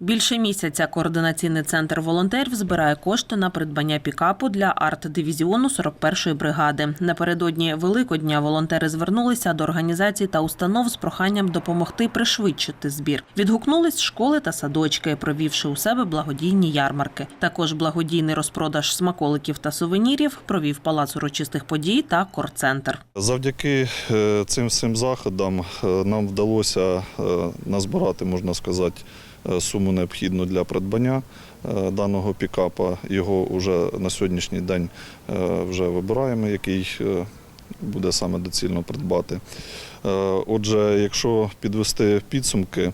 Більше місяця координаційний центр волонтерів збирає кошти на придбання пікапу для арт-дивізіону 41-ї бригади. Напередодні Великодня волонтери звернулися до організацій та установ з проханням допомогти пришвидшити збір. Відгукнулись школи та садочки, провівши у себе благодійні ярмарки. Також благодійний розпродаж смаколиків та сувенірів провів палац урочистих подій та корцентр. Завдяки е, цим всім заходам е, нам вдалося е, назбирати, можна сказати, суму необхідну для придбання е, даного пікапа. Його вже на сьогоднішній день е, вже вибираємо, який е, буде саме доцільно придбати. Е, Отже, якщо підвести підсумки, е,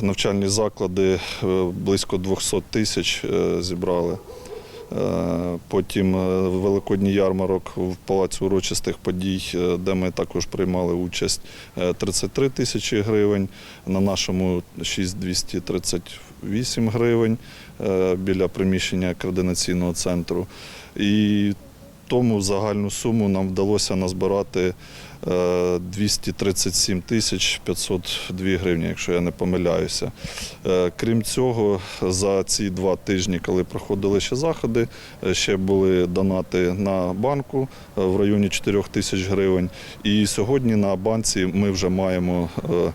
навчальні заклади е, близько 200 тисяч е, зібрали. Е, Потім е, великодній ярмарок в Палаці урочистих подій, е, де ми також приймали участь е, 33 тисячі гривень. На нашому 6238 гривень біля приміщення координаційного центру. І тому загальну суму нам вдалося назбирати е, 237 тисяч 502 гривні, якщо я не помиляюся. Е, Крім цього, за ці два тижні, коли проходили ще заходи, е, ще були донати на банку е, в районі 4 тисяч гривень. І сьогодні на банці ми вже маємо е,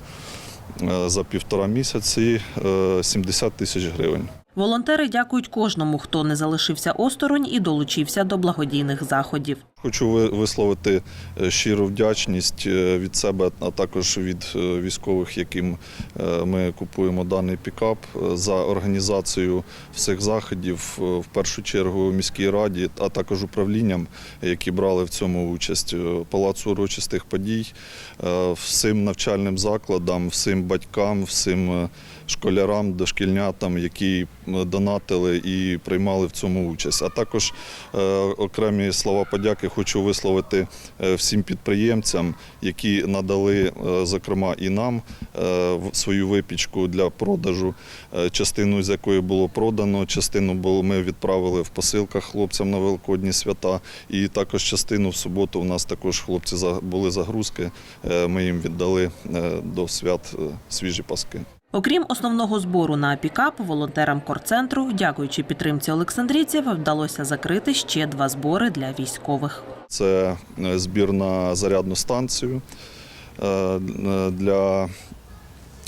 е, за півтора місяці е, 70 тисяч гривень. Волонтери дякують кожному, хто не залишився осторонь і долучився до благодійних заходів. Хочу ви- висловити е, щиру вдячність е, від себе, а також від е, військових, яким ми купуємо даний пікап, за організацію всіх заходів, в першу чергу міській раді, а також управлінням, які брали в цьому участь. Палацу урочистих подій, всім навчальним закладам, всім батькам, всім школярам, дошкільнятам, які донатили і приймали в цьому участь. А також е, окремі слова подяки хочу висловити е, всім підприємцям, які надали, е, зокрема, і нам е, свою випічку для продажу, е, частину з якої було продано, частину ми відправили в посилках хлопцям на великодні свята, і також частину в суботу у нас також хлопці були загрузки. е, Ми їм віддали е, до свят е, свіжі паски. Окрім основного збору на пікап, волонтерам корцентру, дякуючи підтримці олександрійців, вдалося закрити ще два збори для військових. Це е, збір на зарядну станцію е, для,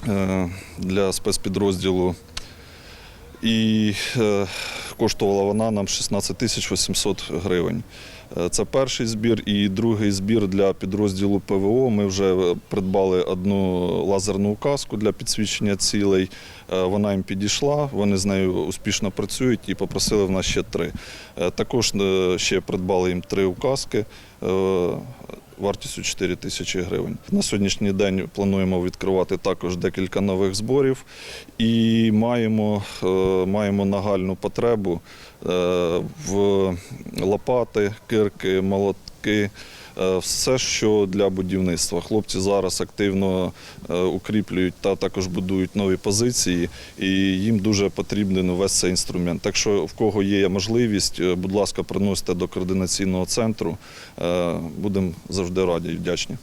е, для спецпідрозділу. І коштувала вона нам 16 тисяч 800 гривень. Е, Це перший збір. І другий збір для підрозділу ПВО. Ми вже е, придбали одну лазерну указку для підсвічення цілей. Е, Вона їм підійшла, вони з нею успішно працюють і попросили в нас ще три. Також ще придбали їм три указки. Е, Вартістю 4 тисячі гривень. На сьогоднішній день плануємо відкривати також декілька нових зборів і маємо, е, маємо нагальну потребу в лопати, кирки, молотки. е, Все, що для будівництва. Хлопці зараз активно е, укріплюють та також будують нові позиції, і їм дуже потрібен весь цей інструмент. Так що, в кого є можливість, е, будь ласка, приносите до координаційного центру. Е, Будемо завжди раді і вдячні.